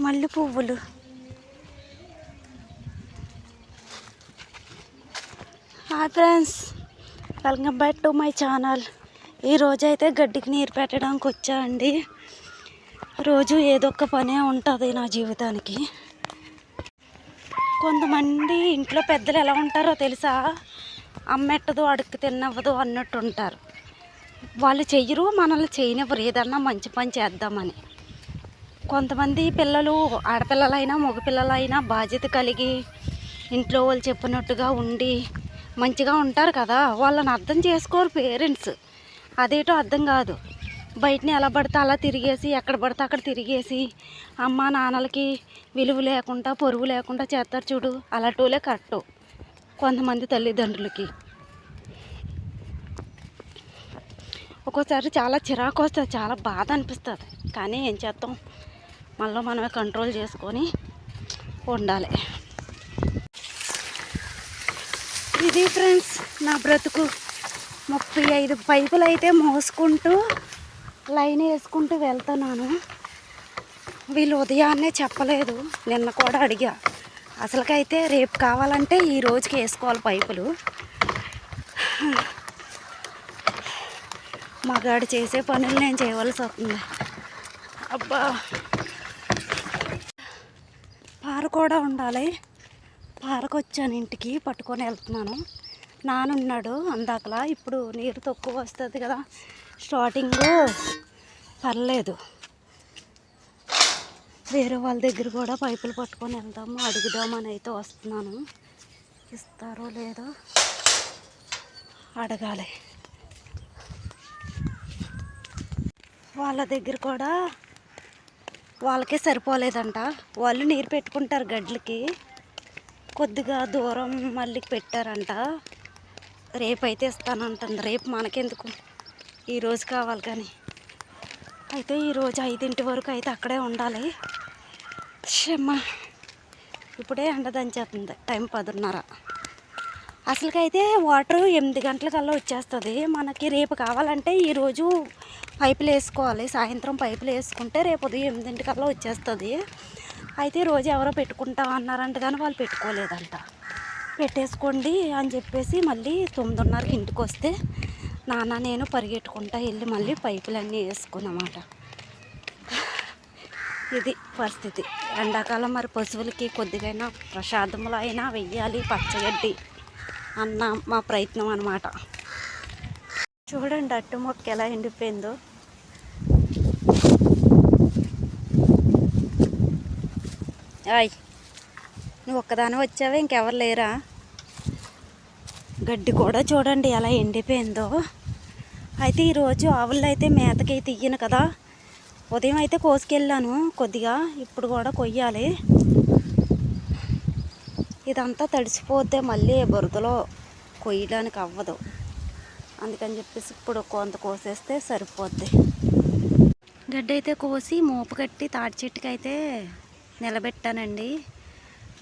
మల్లె పువ్వులు. Hi friends welcome back to my channel ఈరోజు అయితే గడ్డికి నీరు పెట్టడానికి వచ్చా అండి. రోజు ఏదో ఒక పనే ఉంటుంది నా జీవితానికి. కొంతమంది ఇంట్లో పెద్దలు ఎలా ఉంటారో తెలుసా? అమ్మెట్టదు అడుక్కు తిన్నవ్వదు అన్నట్టు ఉంటారు. వాళ్ళు చెయ్యరు మనల్ని చేయనివ్వరు. ఏదన్నా మంచి పని చేద్దామని. కొంతమంది పిల్లలు ఆడపిల్లలైనా మగపిల్లలైనా బాధ్యత కలిగి ఇంట్లో వాళ్ళు చెప్పినట్టుగా ఉండి మంచిగా ఉంటారు కదా. వాళ్ళని అర్థం చేసుకోరు పేరెంట్స్. అదేటో అర్థం కాదు. బయటని ఎలా పడితే అలా తిరిగేసి ఎక్కడ పడితే అక్కడ తిరిగేసి అమ్మ నాన్నలకి విలువ లేకుండా పొరుగు లేకుండా చేస్తారు చూడు. అలాంటివలే కరెక్టు. కొంతమంది తల్లిదండ్రులకి. ఒక్కోసారి చాలా చిరాకు వస్తుంది చాలా బాధ అనిపిస్తుంది. కానీ ఏం చేస్తాం మనలో మనమే కంట్రోల్ చేసుకొని ఉండాలి. ఇది ఫ్రెండ్స్ నా బ్రతుకు. ముప్పై ఐదు పైపులు అయితే మోసుకుంటూ లైన్ వేసుకుంటూ వెళ్తున్నాను. వీళ్ళు ఉదయాన్నే చెప్పలేదు నిన్న కూడా అడిగా. అసలుకైతే రేపు కావాలంటే ఈ రోజుకి వేసుకోవాలి పైపులు మగాడు చేసే పనులు నేను చేయవలసి వస్తుంది. అబ్బా. కూడా ఉండాలి. పారకొచ్చాను ఇంటికి పట్టుకొని వెళ్తున్నాను. నానున్నాడు అందాకలా. ఇప్పుడు నీరు తక్కువ వస్తుంది కదా. స్టార్టింగ్ పర్లేదు. వేరే వాళ్ళ దగ్గర కూడా పైపులు పట్టుకొని వెళ్దాము. అడుగుదామని అయితే వస్తున్నాను. ఇస్తారో లేదో అడగాలి. వాళ్ళ దగ్గర కూడా వాళ్ళకే సరిపోలేదంట. వాళ్ళు నీరు పెట్టుకుంటారు గడ్లకి. కొద్దిగా దూరం మళ్ళీ పెట్టారంట. రేపు అయితే ఇస్తానంటుంది. రేపు మనకెందుకు? ఈరోజు కావాలి కానీ. అయితే ఈరోజు ఐదింటి వరకు అయితే అక్కడే ఉండాలి. షమ్మ ఇప్పుడే ఎండ దంచేస్తుంది. టైం పదున్నర. అసలుకైతే వాటర్ ఎనిమిది గంటలకల్లా వచ్చేస్తుంది. మనకి రేపు కావాలంటే ఈరోజు పైపులు వేసుకోవాలి. సాయంత్రం పైపులు వేసుకుంటే రేపు ఉదయం ఎనిమిదింటికల్లా వచ్చేస్తుంది. అయితే రోజు ఎవరో పెట్టుకుంటా అన్నారంట కానీ వాళ్ళు పెట్టుకోలేదంట. పెట్టేసుకోండి అని చెప్పేసి మళ్ళీ తొమ్మిదిన్నరకి ఇంటికి వస్తే నాన్న నేను పరిగెట్టుకుంటా వెళ్ళి మళ్ళీ పైపులన్నీ వేసుకున్నమాట. ఇది పరిస్థితి. ఎండాకాలం మరి పశువులకి కొద్దిగైనా ప్రసాదములు అయినా వెయ్యాలి పచ్చగడ్డి అన్న మా ప్రయత్నం అనమాట చూడండి అట్టు మొక్క ఎలా ఎండిపోయిందో. ఆయ్ నువ్వు ఒక్కదాని వచ్చావే? ఇంకెవరు లేరా? గడ్డి కూడా చూడండి ఎలా ఎండిపోయిందో. అయితే ఈరోజు ఆవులు అయితే మేతకి తీయను కదా. ఉదయం అయితే కోసుకెళ్ళాను కొద్దిగా ఇప్పుడు కూడా కొయ్యాలి. ఇదంతా తడిసిపోతే మళ్ళీ బురదలో కొయ్యడానికి అవ్వదు. అందుకని చెప్పేసి ఇప్పుడు కొంత కోసేస్తే సరిపోద్ది. గడ్డి అయితే కోసి మోపు కట్టి తాటి చెట్టుకి అయితే నిలబెట్టానండి.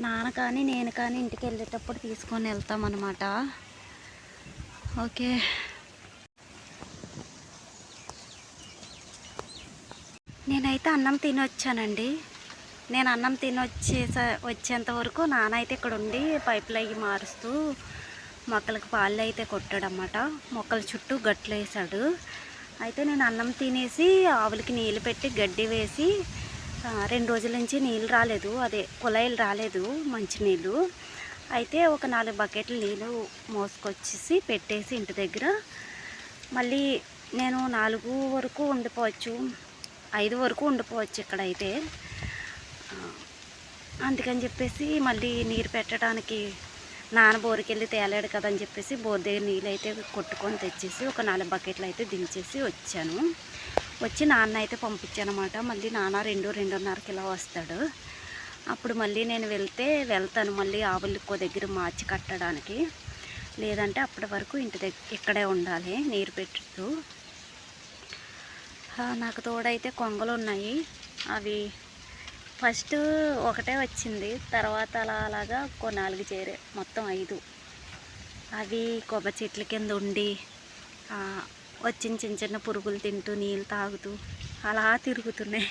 నాన్న కానీ నేను కానీ ఇంటికి వెళ్ళేటప్పుడు తీసుకొని వెళ్తామన్నమాట. ఓకే. నేనైతే అన్నం తినొచ్చానండి. నేను అన్నం తిని వచ్చేంత వరకు నాన్న అయితే ఇక్కడ ఉండి పైపులు అవి మారుస్తూ మొక్కలకు పాలు అయితే కొట్టాడనమాట మొక్కల చుట్టూ గట్లు వేసాడు అయితే నేను అన్నం తినేసి ఆవులకి నీళ్ళు పెట్టి గడ్డి వేసి రెండు రోజుల నుంచి నీళ్ళు రాలేదు. అదే కుళాయిలు రాలేదు మంచినీళ్ళు అయితే ఒక నాలుగు బకెట్లు నీళ్ళు మోసుకొచ్చేసి పెట్టేసి ఇంటి దగ్గర మళ్ళీ నేను నాలుగు వరకు ఉండిపోవచ్చు ఐదు వరకు ఉండిపోవచ్చు ఇక్కడైతే. అందుకని చెప్పేసి మళ్ళీ నీరు పెట్టడానికి నాన్న బోరుకెళ్ళి తేలాడు కదా అని చెప్పేసి బోర్ దగ్గర నీళ్ళు అయితే కొట్టుకొని తెచ్చేసి ఒక నాలుగు బకెట్లు అయితే దించేసి వచ్చాను. వచ్చి నాన్న అయితే పంపించానమాట. మళ్ళీ నాన్న రెండు రెండున్నరకి ఇలా వస్తాడు. అప్పుడు మళ్ళీ నేను వెళ్తే వెళ్తాను మళ్ళీ ఆవులకో దగ్గర మార్చి కట్టడానికి. లేదంటే అప్పటి వరకు ఇంటి దగ్గర ఇక్కడే ఉండాలి నీరు పెట్టుతూ నాకు తోడైతే కొంగలు ఉన్నాయి అవి ఫస్ట్ ఒకటే వచ్చింది. తర్వాత అలా అలాగా ఒక నాలుగు చేరే. మొత్తం ఐదు. అవి కొబ్బరి చెట్ల కింద ఉండి వచ్చిన చిన్న చిన్న పురుగులు తింటూ నీళ్ళు తాగుతూ అలా తిరుగుతున్నాయి.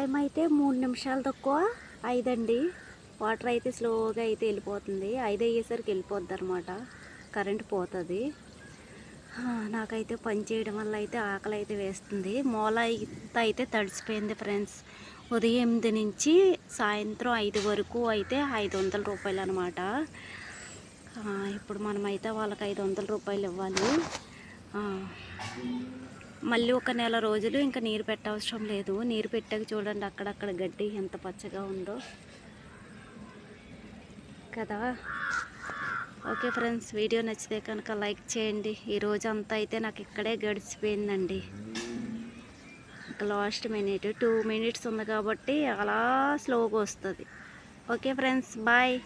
టైం అయితే మూడు నిమిషాలు తక్కువ. ఐదండి. వాటర్ అయితే స్లోగా అయితే వెళ్ళిపోతుంది. ఐదు అయ్యేసరికి వెళ్ళిపోద్ది అనమాట కరెంట్ పోతుంది. నాకైతే పని చేయడం వల్ల అయితే ఆకలి అయితే వేస్తుంది. మూల అయితే తడిసిపోయింది ఫ్రెండ్స్. ఉదయం ఎనిమిది నుంచి సాయంత్రం ఐదు వరకు అయితే ఐదు వందల రూపాయలు అనమాట ఇప్పుడు మనమైతే వాళ్ళకి ఐదు వందల రూపాయలు ఇవ్వాలి. మళ్ళీ ఒక నెల రోజులు ఇంకా నీరు పెట్టవసరం లేదు. నీరు పెట్టాక చూడండి అక్కడక్కడ గడ్డి ఎంత పచ్చగా ఉందో. కదా? ఓకే ఫ్రెండ్స్ వీడియో నచ్చితే కనుక లైక్ చేయండి. ఈ అంతా అయితే నాకు ఇక్కడే గడిచిపోయిందండి. లాస్ట్ మినిట్ టూ మినిట్స్ ఉంది కాబట్టి అలా స్లోగా వస్తుంది. Okay friends bye.